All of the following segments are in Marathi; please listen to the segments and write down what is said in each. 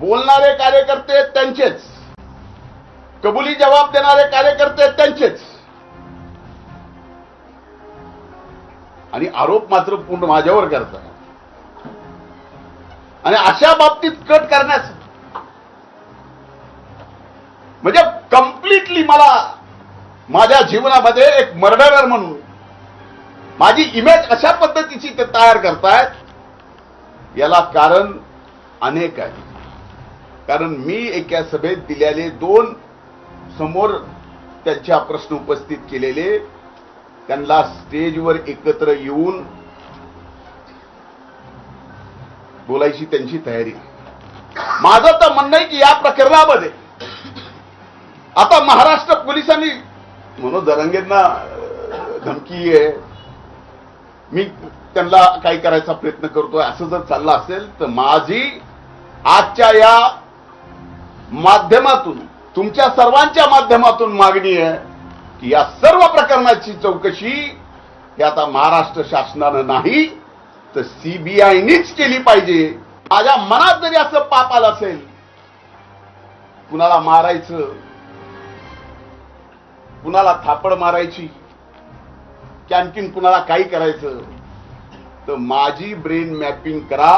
बोलणारे कार्यकर्ते त्यांचेच. कबुली जबाब देणारे कार्यकर्ते त्यांचेच. आणि आरोप मात्र पूर्ण माझ्यावर करतात. आणि अशा बाबतीत कट करण्यास म्हणजे कम्प्लिटली मला माझ्या जीवनामध्ये एक मर्डरर म्हणून माझी इमेज अशा पद्धतीची ते तयार करतायत याला कारण अनेक आहे कारण मी एका सभेत दिलेले दोन समोर त्यांच्या प्रश्न उपस्थित केलेले त्यांना स्टेजवर एकत्र येऊन बोलायची त्यांची तयारी. माझं तर म्हणणं आहे की या प्रकरणामध्ये आता महाराष्ट्र पोलिसांनी म्हणून जरंगेंना धमकी आहे. मी त्यांना काही करायचा प्रयत्न करतोय असं जर चाललं असेल तर माझी आजच्या या माध्यमातून तुमच्या सर्वांच्या माध्यमातून मागणी आहे की या सर्व प्रकरणाची चौकशी ही आता महाराष्ट्र शासनानं नाही तर सीबीआयनीच केली पाहिजे. माझ्या मनात जरी असं पाप आलं असेल कुणाला मारायचं कुणाला थापड मारायची की आणखीन कुणाला काही करायचं तर माझी ब्रेन मॅपिंग करा.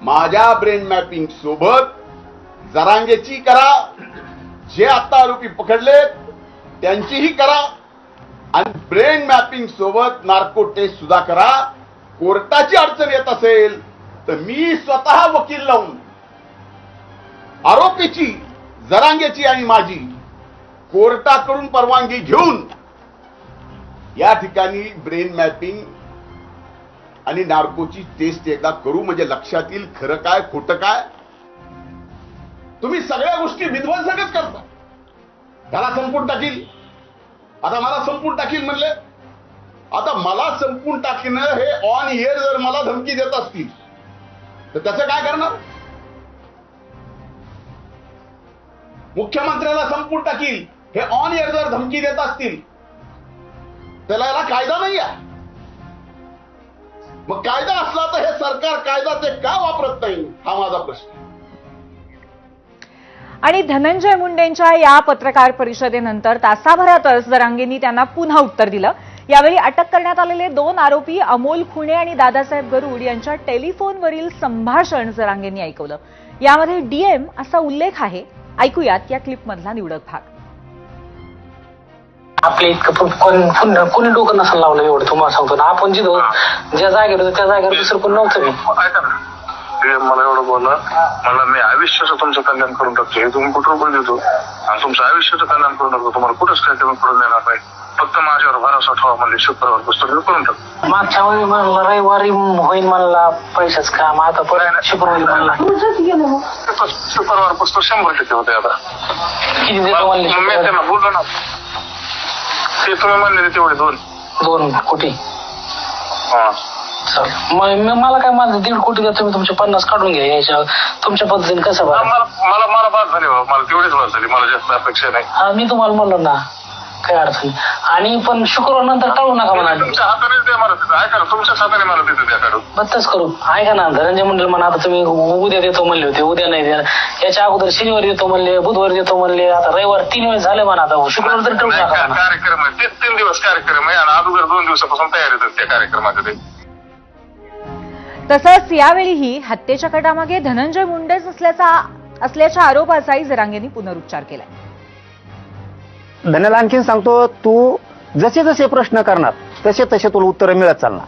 माझ्या ब्रेन मॅपिंग सोबत जरांगेची करा. जे आता आरोपी पकडलेत त्यांचीही करा. आणि ब्रेन मॅपिंग सोबत नार्को टेस्ट सुद्धा करा. कोर्टाची अडचण येत असेल तर मी स्वतः वकील लावून आरोपीची जरांगेची आणि माझी कोर्टाकडून परवानगी घेऊन या ठिकाणी ब्रेन मॅपिंग आणि नार्कोची टेस्ट एकदा करू. म्हणजे लक्षात येईल खरं काय खोटं काय. तुम्ही सगळ्या गोष्टी विध्वंसकच करता. त्याला संपून टाकील. आता मला संपून टाकील म्हणले. आता मला संपून टाकणं हे ऑन इयर जर मला धमकी देत असतील तर त्याचं काय करणार? मुख्यमंत्र्याला संपून टाकील हे ऑन इयर जर धमकी देत असतील त्याला याला कायदा नाही आहे. मग कायदा असला तर हे सरकार कायदा ते का वापरत नाही? हा माझा प्रश्न. आणि धनंजय मुंडेंच्या या पत्रकार परिषदेनंतर तासाभरातच जरांगेंनी त्यांना पुन्हा उत्तर दिलं. यावेळी अटक करण्यात आलेले दोन आरोपी अमोल खुणे आणि दादासाहेब गरुड यांच्या टेलिफोनवरील संभाषण जरांगेंनी ऐकवलं. यामध्ये डीएम असा उल्लेख आहे. ऐकूयात या क्लिपमधला निवडक भाग. आपल्या इतकं पण कोण डोकं नसेल लावलं एवढं? तुम्हाला सांगतो ना. आपण जिथं ज्या जागेवर होतो त्या जागेवर दुसरं कोण नव्हतं मी. ते मला एवढं बोलला. मला मी आयुष्याचं तुमचं कल्याण करून टाकतो. हे तुम्ही कुठं रुपये देतो. आणि तुमचं आयुष्याचं कल्याण करून टाकतो. तुम्हाला कुठंच काय कमी करून देणार नाही. फक्त माझ्यावर भरोसा ठेवा म्हणजे शुक्रवार पुस्तक मी करून टाकतो. मागच्या वेळी म्हणलं रविवारी होईल म्हणला पैशाच काम. आता परत शुक्रवारी म्हणला. शुक्र- शुक्रवार पुस्तक शंभर टक्के होते आता. किती देतो म्हणले मी? त्यांना बोललो ना. ते तुम्ही म्हणले तेवढे दोन. दोन कोटी. हा. चल मग मला काय माझं दीड कोटी द्या तुम्ही तुमचे पन्नास काढून घ्या याच्या तुमच्या पद्धतीने कसं बरं? मला मला मला बाद झाली बाबा मला तेवढीच बाद झाली मला जास्त अपेक्षा नाही. हा मी तुम्हाला म्हणलो ना काय अडचण नाही. आणि पण शुक्रवार नंतर टाळू नका म्हणा. तुमच्या हातानेच द्या मला तिथं. ऐका ना तुमच्याच हाताने मला तिथं द्या काढून. बत्तच करू. ऐका ना धनंजय मंडळ म्हणा आता तुम्ही उद्या देतो म्हणले होते उद्या नाही देणार. याच्या अगोदर शनिवारी देतो म्हणले बुधवारी देतो म्हणले आता रविवार तीन वेळेस झाले म्हणा आता शुक्रवार तरी टाळू नाही, नका का- म्हणा. कार्यक्रम आहे. ते तीन दिवस कार्यक्रम आहे आणि अगोदर दोन दिवसापासून तयारीत आहेत त्या कार्यक्रमाच्या ते. तसंच यावेळीही हत्येच्या कटामागे धनंजय मुंडेच असल्याचा असल्याच्या आरोपाचाही जरांगेंनी पुनरुच्चार केलाय. धन्याला आणखीन सांगतो तू जसे जसे प्रश्न करणार तसे तसे तुला उत्तर मिळत चालणार.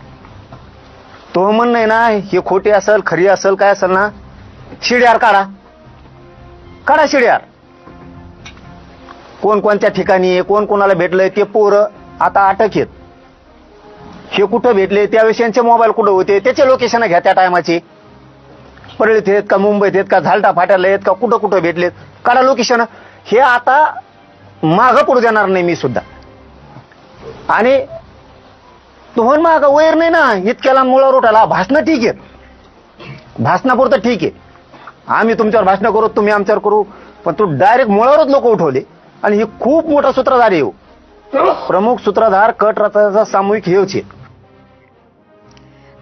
तो म्हणणं आहे ना हे खोटे असेल खरी असेल काय असेल ना शिड्यार काढा. काढा शिड्यार कोण कोणत्या ठिकाणी कोण कोणाला भेटलंय ते पोरं आता अटक आहेत. हे कुठं भेटले? त्यावेळेस यांचे मोबाईल कुठं होते? त्याचे लोकेशन घ्या त्या टायमाचे परळीत आहेत का मुंबईत आहेत का झालटा फाट्याला आहेत का कुठं कुठं भेटलेत? काढा लोकेशन हे आता मागं पडू देणार नाही मी सुद्धा. आणि तुम्हाला माग वैर नाही ना? इतक्याला मुळावर उठाला भाषणं ठीक आहेत भाषणापुरतं ठीक आहे. आम्ही तुमच्यावर भाषणं करू तुम्ही आमच्यावर करू. पण तू डायरेक्ट मुळावरच लोक उठवले. आणि हे खूप मोठा सूत्रधार आहे हो. प्रमुख सूत्रधार कट रथाचा सामूहिक हेच आहे.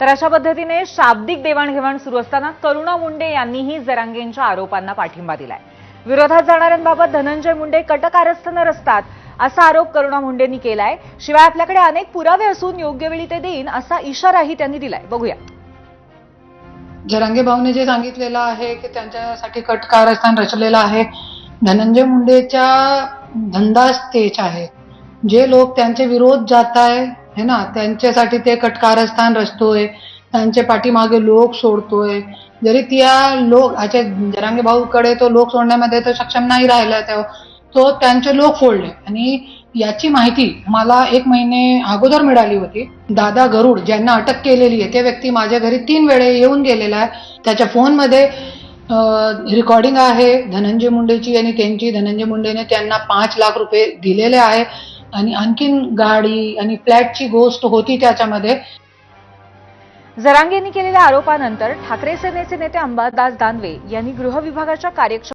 तर अशा पद्धतीने शाब्दिक देवाणघेवाण सुरू असताना करुणा मुंडे यांनीही जरांगेंच्या आरोपांना पाठिंबा दिलाय. विरोधात जाणाऱ्यांबाबत धनंजय मुंडे कटकारस्थानं रचतात असा आरोप करुणा मुंडेंनी केलाय. शिवाय आपल्याकडे अनेक पुरावे असून योग्य वेळी ते देईन असा इशाराही त्यांनी दिलाय. बघूया. जरांगे भाऊने जे सांगितलेलं आहे की त्यांच्यासाठी कट कारस्थान रचलेलं आहे. धनंजय मुंडेच्या धंदाच तेच आहे. जे लोक त्यांचे विरोध जात आहे है ना? त्यांच्यासाठी ते कटकारस्थान रचतोय. त्यांचे पाठीमागे लोक सोडतोय. जरी त्या लोक अच्छा जरांगे भाऊकडे तो लोक सोडण्यामध्ये तो सक्षम नाही राहिला तेव्हा तो त्यांचे लोक फोडले. आणि याची माहिती मला एक महिने अगोदर मिळाली होती. दादा गरुड ज्यांना अटक केलेली आहे ते व्यक्ती माझ्या घरी तीन वेळे येऊन गेलेला आहे. त्याच्या फोनमध्ये रेकॉर्डिंग आहे. धनंजय मुंडेची आणि त्यांची. धनंजय मुंडेने त्यांना पाच लाख रुपये दिलेले आहे. आणि आणखीन गाडी आणि फ्लॅटची गोष्ट होती त्याच्यामध्ये. जरांगेंनी केलेल्या आरोपानंतर ठाकरे सेनेचे नेते अंबादास दानवे यांनी गृह विभागाच्या कार्यक्षम